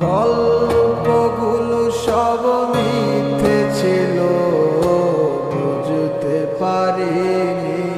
গল্পগুলো সব মিথ্যে ছিল বুঝতে পারিনি।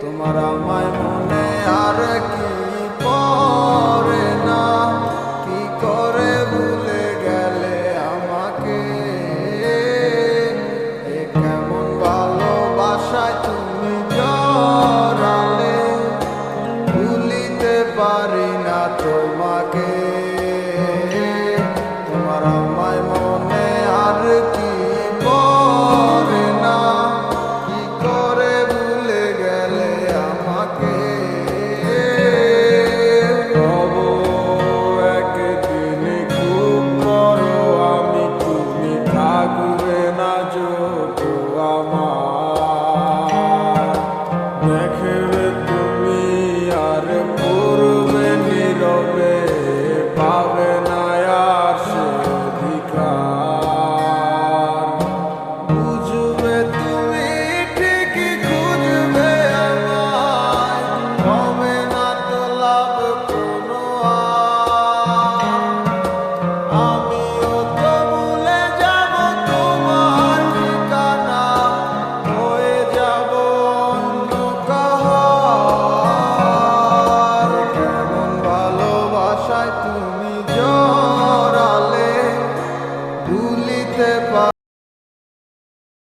তোমার আমায় মনে আর কি পরে না? কি করে ভুলে গেলে আমাকে? এ কেমন ভালোবাসায় তুমি জড়ালে? ভুলিতে পারি না তোমার